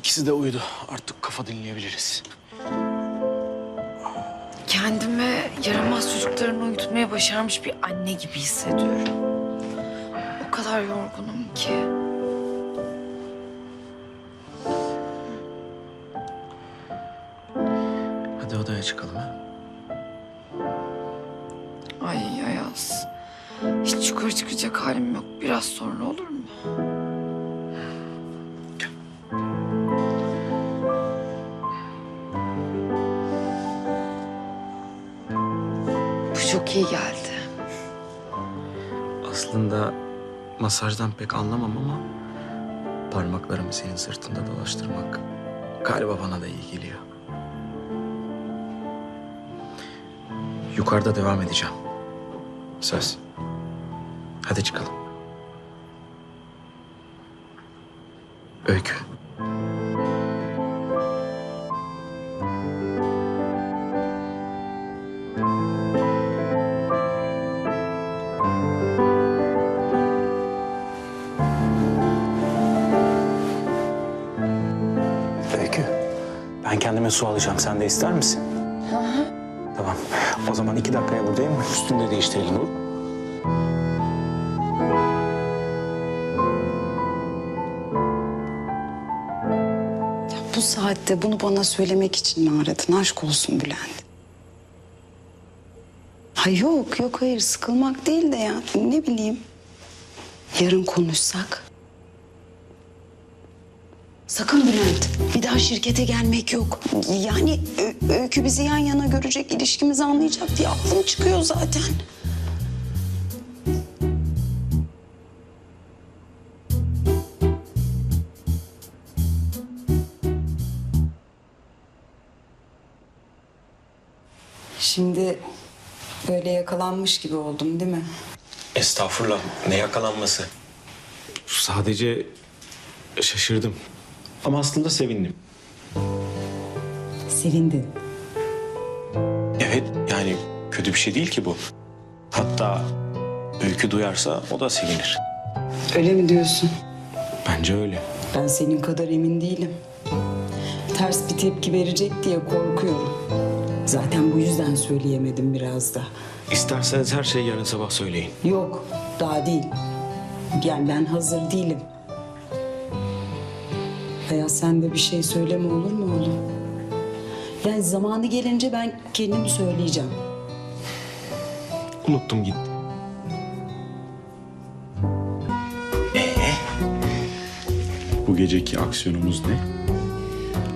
İkisi de uyudu. Artık kafa dinleyebiliriz. Kendimi yaramaz çocuklarını uyutmaya başarmış bir anne gibi hissediyorum. O kadar yorgunum ki. Hadi odaya çıkalım ha. Ay Ayaz. Hiç yukarı çıkacak halim yok. Biraz sonra olur mu? Çok iyi geldi. Aslında masajdan pek anlamam ama parmaklarımı senin sırtında dolaştırmak galiba bana da iyi geliyor. Yukarıda devam edeceğim. Söz. Hadi çıkalım. Öykü. Kendime su alacağım. Sen de ister misin? Tamam. O zaman iki dakikaya buradayım. Üstünü de değiştirelim olur? Bu saatte bunu bana söylemek için mi aradın? Aşk olsun Bülent. Ha yok yok hayır sıkılmak değil de ya ne bileyim. Yarın konuşsak. Sakın Bülent bir daha şirkete gelmek yok. Yani Ö- Öykü bizi yan yana görecek ilişkimizi anlayacak diye aklım çıkıyor zaten. Şimdi böyle yakalanmış gibi oldum değil mi? Estağfurullah. Ne yakalanması? Sadece şaşırdım. Ama aslında sevindim. Sevindin. Evet, yani kötü bir şey değil ki bu. Hatta Öykü duyarsa o da sevinir. Öyle mi diyorsun? Bence öyle. Ben senin kadar emin değilim. Ters bir tepki verecek diye korkuyorum. Zaten bu yüzden söyleyemedim biraz da. İsterseniz her şeyi yarın sabah söyleyin. Yok, daha değil. Yani ben hazır değilim. Hayat sen de bir şey söyleme olur mu oğlum? Yani zamanı gelince ben kendim söyleyeceğim. Unuttum gitti. Bu geceki aksiyonumuz ne?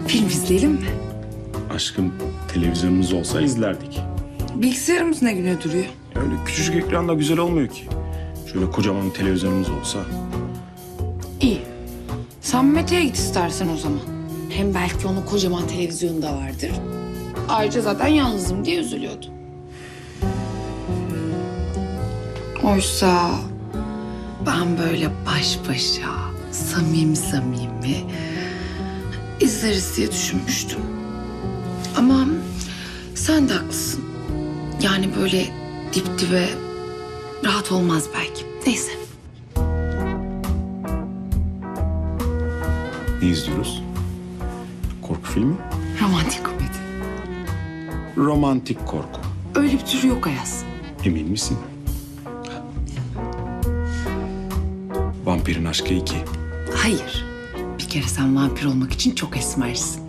Film izleyelim mi? Aşkım televizyonumuz olsa izlerdik. Bilgisayarımız ne güne duruyor? Öyle küçücük ekranda güzel olmuyor ki. Şöyle kocaman bir televizyonumuz olsa. Mete'ye git istersen o zaman. Hem belki onun kocaman televizyonu da vardır. Ayrıca zaten yalnızım diye üzülüyordu. Oysa ben böyle baş başa, samimi samimi izleriz diye düşünmüştüm. Ama sen de haklısın. Yani böyle dip dibe rahat olmaz belki. Neyse. Ne izliyoruz? Korku filmi? Romantik komedi. Romantik korku. Öyle bir tür yok Ayaz. Emin misin? Vampirin Aşkı 2. Hayır. Bir kere sen vampir olmak için çok esmersin.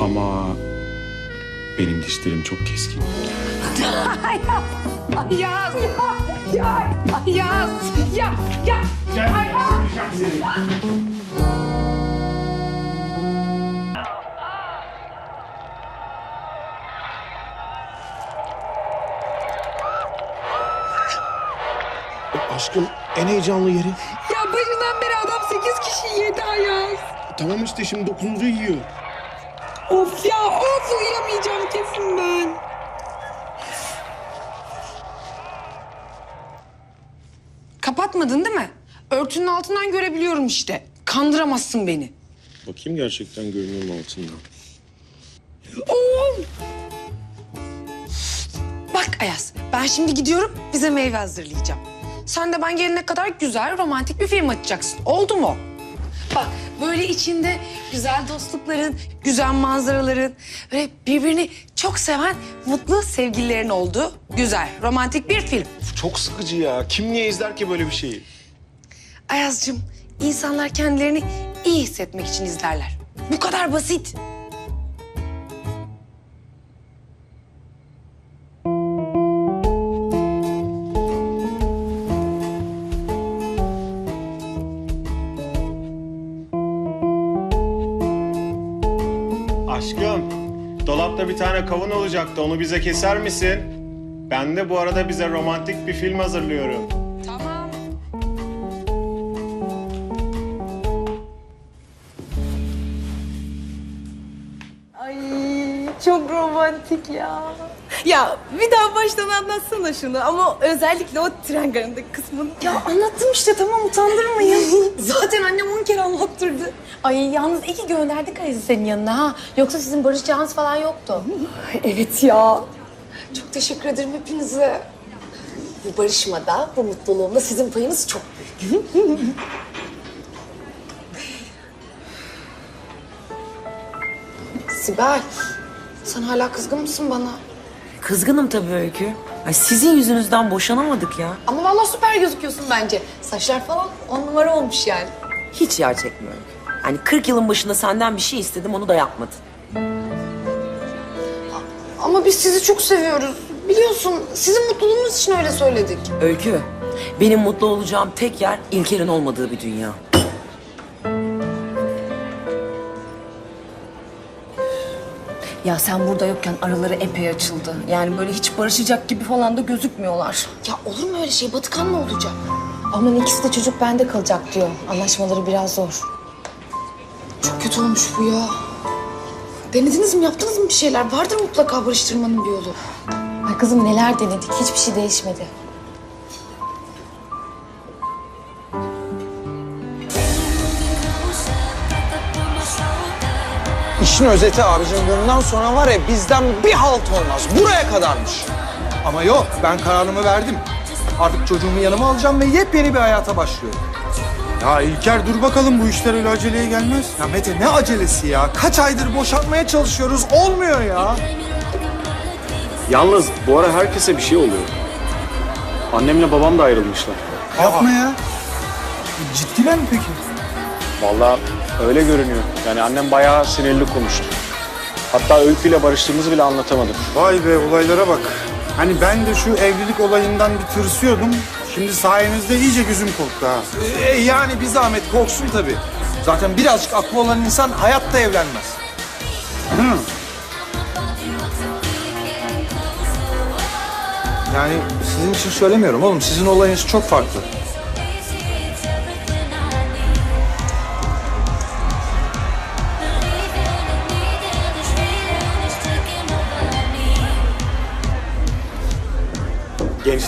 Ama benim dişlerim çok keskin. Ayaz! Ya! Ayaz! Ya! Ya! Aşkım en heyecanlı yeri. Ya başından beri adam sekiz kişi yedi Ayaz. Tamam işte şimdi dokuzuncu yiyor. Of ya of uyuyamayacağım kesin ben. Kapatmadın değil mi? Örtünün altından görebiliyorum işte. Kandıramazsın beni. Bakayım gerçekten görünüyor mu altından? Oğlum! Bak Ayaz, ben şimdi gidiyorum bize meyve hazırlayacağım. Sen de ben gelene kadar güzel romantik bir film açacaksın. Oldu mu? Bak Böyle içinde güzel dostlukların, güzel manzaraların, böyle birbirini çok seven mutlu sevgililerin olduğu güzel, romantik bir film. Çok sıkıcı ya. Kim niye izler ki böyle bir şeyi? Ayaz'cığım, insanlar kendilerini iyi hissetmek için izlerler. Bu kadar basit. Bir tane kavun olacaktı. Onu bize keser misin? Ben de bu arada bize romantik bir film hazırlıyorum. Tamam. Ay çok romantik ya. Ya bir daha baştan anlatsana şunu ama özellikle o tren garındaki kısmını. Ya anlattım işte tamam utandırmayın. Zaten annem on kere anlattırdı. Ay yalnız iyi ki gönderdik Ayaz'ı senin yanına ha. Yoksa sizin barışacağınız falan yoktu. Evet ya. Çok teşekkür ederim hepinize. Bu barışmada, bu mutluluğumda sizin payınız çok büyük. Sibel, sen hala kızgın mısın bana? Kızgınım tabii Öykü. Ay sizin yüzünüzden boşanamadık ya. Ama vallahi süper gözüküyorsun bence. Saçlar falan on numara olmuş yani. Hiç yer çekmiyor Öykü. Hani 40 yılın başında senden bir şey istedim onu da yapmadın. Ama biz sizi çok seviyoruz. Biliyorsun sizin mutluluğunuz için öyle söyledik. Öykü, benim mutlu olacağım tek yer İlker'in olmadığı bir dünya. Ya sen burada yokken araları epey açıldı. Yani böyle hiç barışacak gibi falan da gözükmüyorlar. Ya olur mu öyle şey? Batıkan mı olacak? Aman ikisi de çocuk bende kalacak diyor. Anlaşmaları biraz zor. Çok kötü olmuş bu ya. Denediniz mi? Yaptınız mı bir şeyler? Vardır mutlaka barıştırmanın bir yolu. Ay kızım neler denedik hiçbir şey değişmedi. İşin özeti abicim bundan sonra var ya bizden bir halt olmaz. Buraya kadarmış. Ama yok ben kararımı verdim. Artık çocuğumu yanıma alacağım ve yepyeni bir hayata başlıyorum. Ya İlker dur bakalım bu işler öyle aceleye gelmez. Ya Mete ne acelesi ya? Kaç aydır boşanmaya çalışıyoruz olmuyor ya. Yalnız bu ara herkese bir şey oluyor. Annemle babam da ayrılmışlar. Yapma ya. Ciddiler mi peki? Vallahi öyle görünüyor. Yani annem bayağı sinirli konuştu. Hatta Öykü ile barıştığımızı bile anlatamadım. Vay be olaylara bak. Hani ben de şu evlilik olayından bir tırsıyordum. Şimdi sayenizde iyice gözüm korktu ha. Ee, yani bir zahmet korksun tabii. Zaten birazcık aklı olan insan hayatta evlenmez. Hı. Yani sizin için söylemiyorum oğlum. Sizin olayınız çok farklı.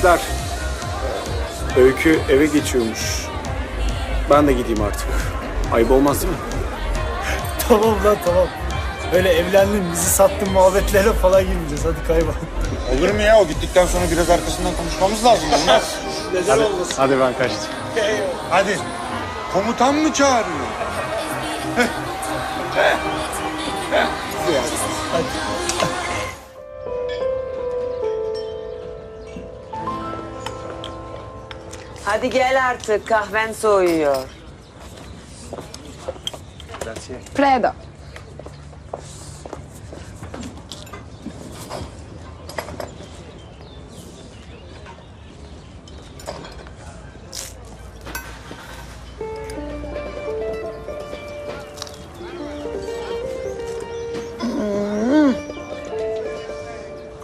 Gençler, Öykü eve geçiyormuş. Ben de gideyim artık. Ayıp olmaz değil mi? Tamam lan tamam. Öyle evlendin bizi sattın muhabbetlere falan girmeyeceğiz. Hadi kaybol. Olur mu ya? O gittikten sonra biraz arkasından konuşmamız lazım. Olmaz. Hadi, hadi ben kaçtım. Hadi. Komutan mı çağırıyor? Hadi gel artık kahven soğuyor. Preda.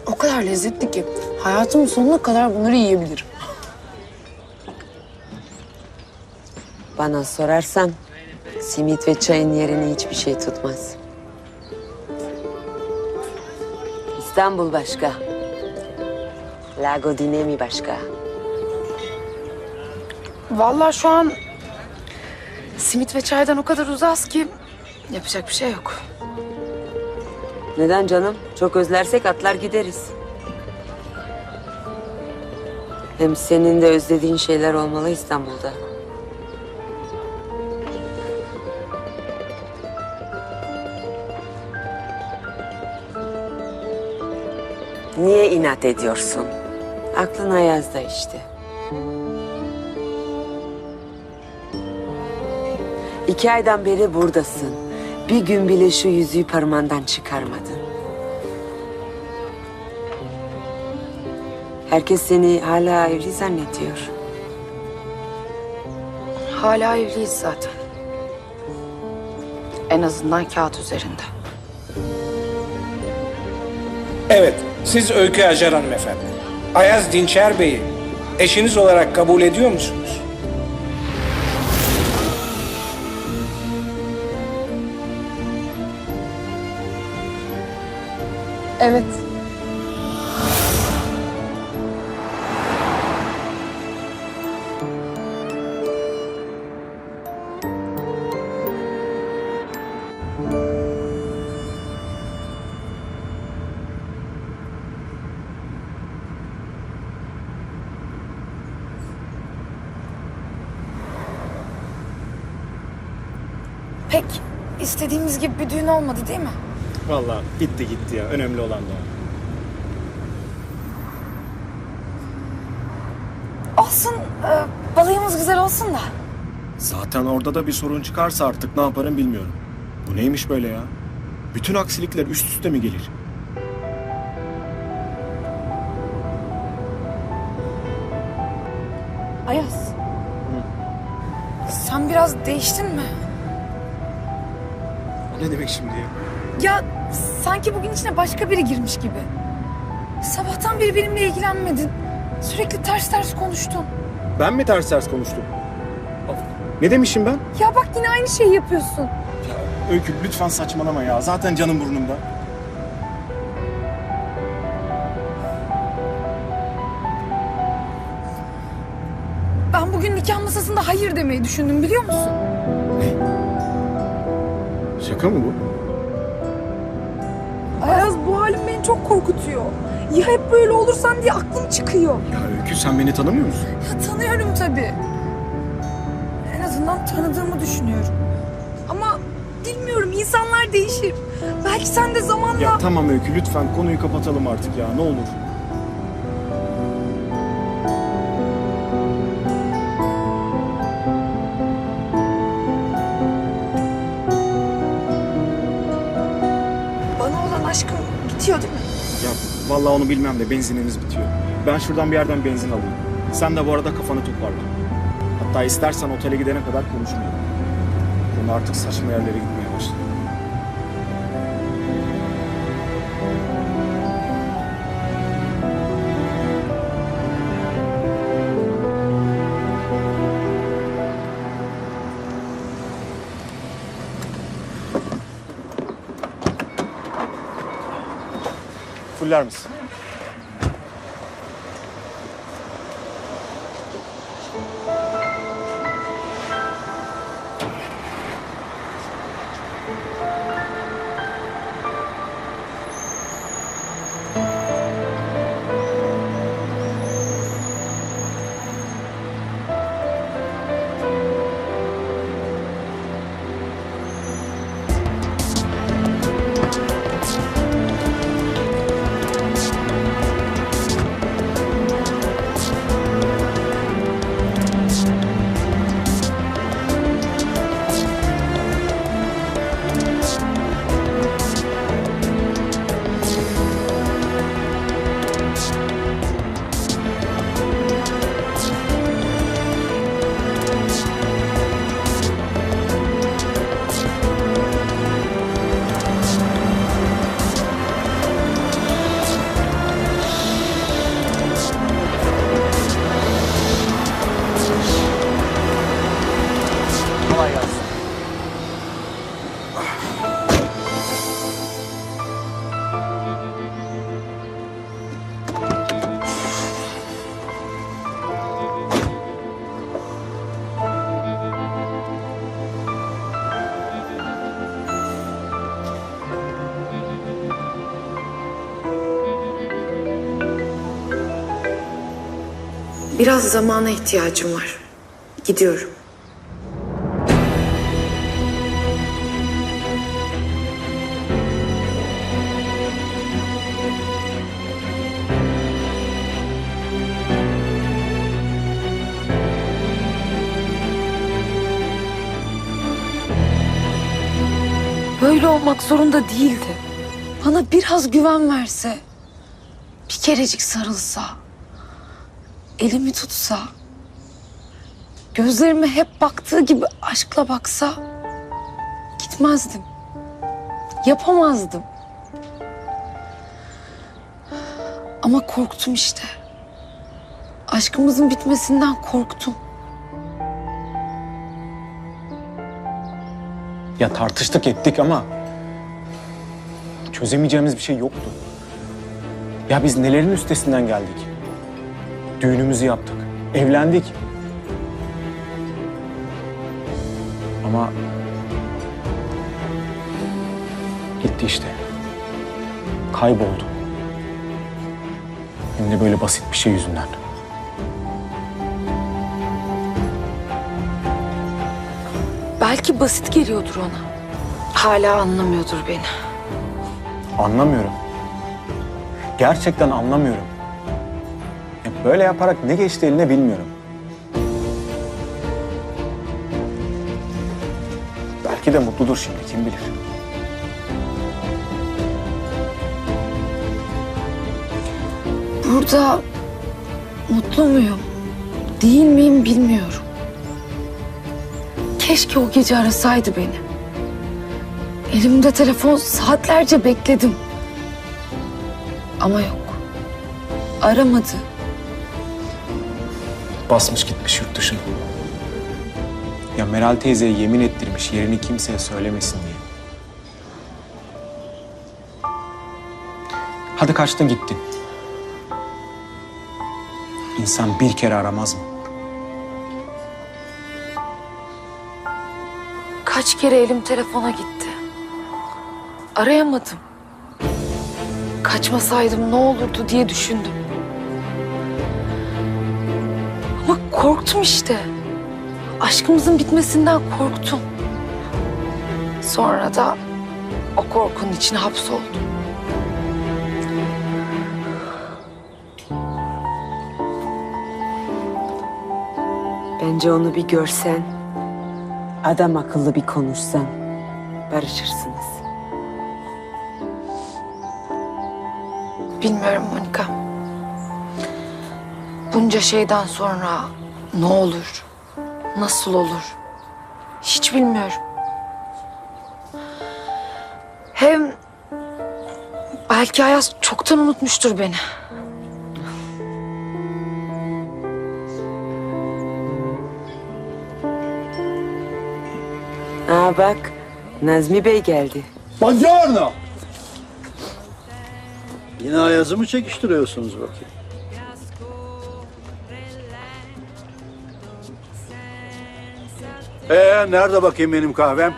O kadar lezzetli ki hayatımın sonuna kadar bunları yiyebilirim. Bana sorarsan simit ve çayın yerini hiçbir şey tutmaz. İstanbul başka. Lago Dinemi başka. Vallahi şu an simit ve çaydan o kadar uzağız ki yapacak bir şey yok. Neden canım? Çok özlersek atlar gideriz. Hem senin de özlediğin şeyler olmalı İstanbul'da. Niye inat ediyorsun? Aklın Ayaz'da işte. İki aydan beri buradasın. Bir gün bile şu yüzüğü parmağından çıkarmadın. Herkes seni hala evli zannediyor. Hala evliyiz zaten. En azından kağıt üzerinde. Evet, siz Öykü Acar hanımefendi. Ayaz Dinçer Bey'i eşiniz olarak kabul ediyor musunuz? Evet. Pek istediğimiz gibi bir düğün olmadı değil mi? Vallahi gitti gitti ya. Önemli olan da. o. Olsun, e, balayımız güzel olsun da. Zaten orada da bir sorun çıkarsa artık ne yaparım bilmiyorum. Bu neymiş böyle ya? Bütün aksilikler üst üste mi gelir? Ayaz. Sen biraz değiştin mi? Ne demek şimdi ya? Ya sanki bugün içine başka biri girmiş gibi. Sabahtan beri benimle ilgilenmedin. Sürekli ters ters konuştun. Ben mi ters ters konuştum? Ne demişim ben? Ya bak yine aynı şeyi yapıyorsun. Ya Öykü lütfen saçmalama ya. Zaten canım burnumda. Ben bugün nikah masasında hayır demeyi düşündüm biliyor musun? Şaka mı bu? Ayaz bu halim beni çok korkutuyor. Ya hep böyle olursan diye aklım çıkıyor. Ya Öykü sen beni tanımıyor musun? Ya tanıyorum tabii. En azından tanıdığımı düşünüyorum. Ama bilmiyorum insanlar değişir. Belki sen de zamanla... Ya tamam Öykü lütfen konuyu kapatalım artık ya ne olur. Ya vallahi onu bilmem de benzinimiz bitiyor. Ben şuradan bir yerden benzin alayım. Sen de bu arada kafanı toparla. Hatta istersen otele gidene kadar konuşmayalım. Konu artık saçma yerlere gitmeye Fuller misin? Biraz zamana ihtiyacım var. Gidiyorum. Böyle olmak zorunda değildi. Bana biraz güven verse, bir kerecik sarılsa elimi tutsa, gözlerime hep baktığı gibi aşkla baksa gitmezdim. Yapamazdım. Ama korktum işte. Aşkımızın bitmesinden korktum. Ya tartıştık ettik ama çözemeyeceğimiz bir şey yoktu. Ya biz nelerin üstesinden geldik? Düğünümüzü yaptık, evlendik. Ama gitti işte. Kayboldu. Hem de böyle basit bir şey yüzünden. Belki basit geliyordur ona. Hala anlamıyordur beni. Anlamıyorum. Gerçekten anlamıyorum. Böyle yaparak ne geçti eline bilmiyorum. Belki de mutludur şimdi kim bilir. Burada mutlu muyum, değil miyim bilmiyorum. Keşke o gece arasaydı beni. Elimde telefon saatlerce bekledim. Ama yok. Aramadı. Basmış gitmiş yurt dışına. Ya Meral teyzeye yemin ettirmiş yerini kimseye söylemesin diye. Hadi kaçtın gittin. İnsan bir kere aramaz mı? Kaç kere elim telefona gitti. Arayamadım. Kaçmasaydım ne olurdu diye düşündüm. Korktum işte. Aşkımızın bitmesinden korktum. Sonra da o korkunun içine hapsoldum. Bence onu bir görsen, adam akıllı bir konuşsan, barışırsınız. Bilmiyorum Monika. Bunca şeyden sonra ne olur, nasıl olur hiç bilmiyorum. Hem belki Ayaz çoktan unutmuştur beni. Aa bak, Nazmi Bey geldi. Buongiorno. Yine Ayaz'ı mı çekiştiriyorsunuz bakayım? Ee, nerede bakayım benim kahvem?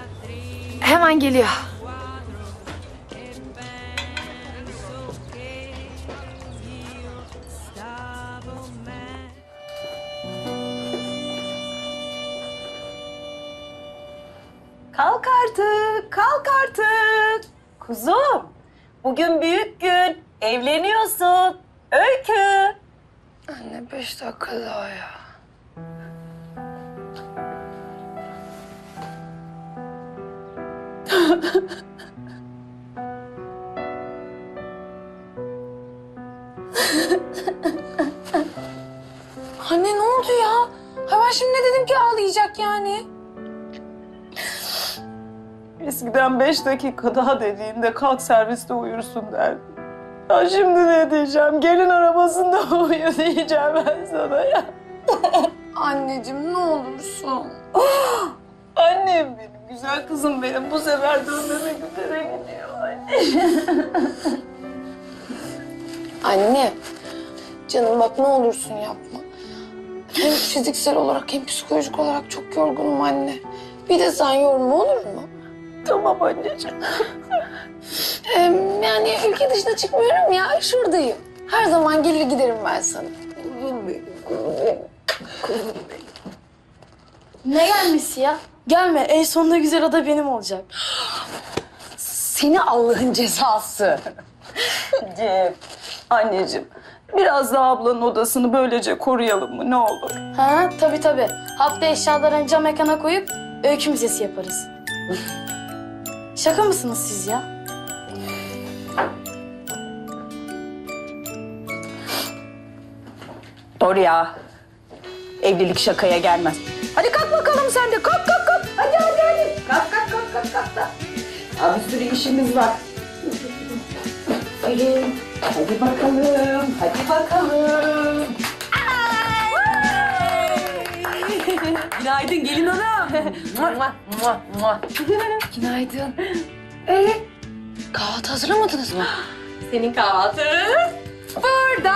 Hemen geliyor. Kalk artık, kalk artık. Kuzum, bugün büyük gün. Evleniyorsun. Öykü. Anne beş dakika daha ya. Anne ne oldu ya? Ha ben şimdi ne dedim ki ağlayacak yani? Eskiden beş dakika daha dediğinde kalk serviste uyursun derdi. Ya şimdi ne diyeceğim? Gelin arabasında uyuyor diyeceğim ben sana ya. Anneciğim ne olursun. Annem benim, güzel kızım benim. Bu sefer dönmemek üzere gidiyor. Anne, canım bak ne olursun yapma. Hem fiziksel olarak hem psikolojik olarak çok yorgunum anne. Bir de sen yorma olur mu? Tamam anneciğim. Hem yani ülke dışına çıkmıyorum ya, şuradayım. Her zaman gelir giderim ben sana. Ne gelmesi ya? Gelme, en sonunda güzel ada benim olacak. Seni Allah'ın cezası. Cem, anneciğim. Biraz daha ablanın odasını böylece koruyalım mı ne olur? Ha tabii tabii. Hafta eşyalarını cam mekana koyup öykü müzesi yaparız. Şaka mısınız siz ya? Doğru ya. Evlilik şakaya gelmez. Hadi kalk bakalım sen de. Kalk kalk Daha bir sürü işimiz var. Aferin. Hadi bakalım. Hadi bakalım. Günaydın gelin hanım. Günaydın. Ee, kahvaltı hazırlamadınız mı? Senin kahvaltın burada.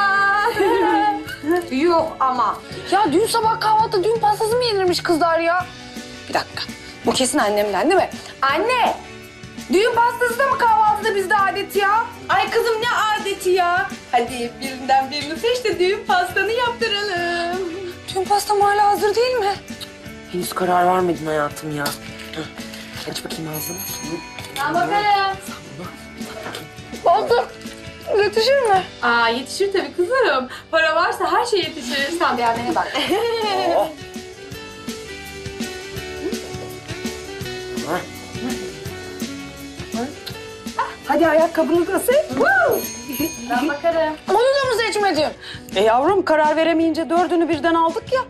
Yok ama. Ya dün sabah kahvaltı dün pastası mı yenirmiş kızlar ya? Bir dakika. Bu kesin annemden değil mi? Anne! Düğün pastası da mı kahvaltıda bizde adet ya? Ay kızım ne adeti ya? Hadi birinden birini seç de düğün pastanı yaptıralım. Düğün pastam hala hazır değil mi? Henüz karar vermedin hayatım ya. Aç bakayım ağzını. Ben bakarım. Oldu. Yetişir mi? Aa yetişir tabii kızım. Para varsa her şey yetişir. Sen bir annene bak. Hadi ayakkabını da seç. Ben bakarım. Onu da mı seçmedin? E yavrum karar veremeyince dördünü birden aldık ya.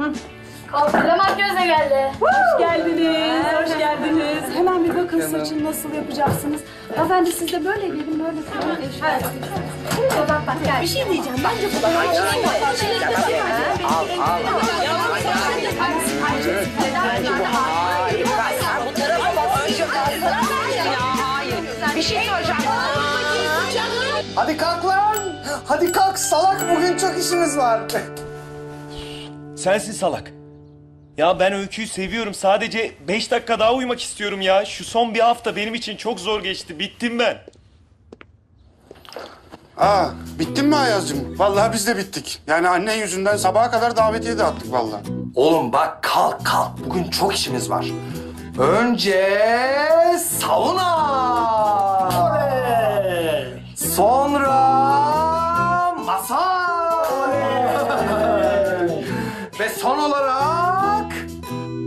Kalkılamak göze geldi. Hoş geldiniz, hoş geldiniz. Hemen bir bakın saçını nasıl yapacaksınız. Hanımefendi siz de böyle gelin, böyle Bir şey diyeceğim. Bence bu da Bir şey soracağım. Hadi kalk lan. Hadi kalk salak bugün çok işimiz var. Sensin salak. Ya ben Öykü'yü seviyorum. Sadece beş dakika daha uyumak istiyorum ya. Şu son bir hafta benim için çok zor geçti. Bittim ben. Aa, bittin mi Ayaz'cığım? Vallahi biz de bittik. Yani annen yüzünden sabaha kadar davetiye de attık vallahi. Oğlum bak kalk kalk. Bugün çok işimiz var. Önce sauna. Sonra masaj. Ve son olarak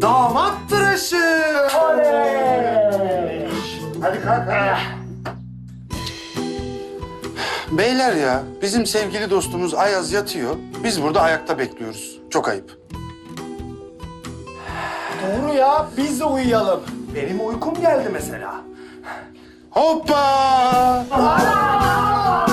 damat tıraşı. Hadi kalk hadi. Beyler ya, bizim sevgili dostumuz Ayaz yatıyor. Biz burada ayakta bekliyoruz. Çok ayıp. Doğru ya biz de uyuyalım. Benim uykum geldi mesela. Hoppa! Yemin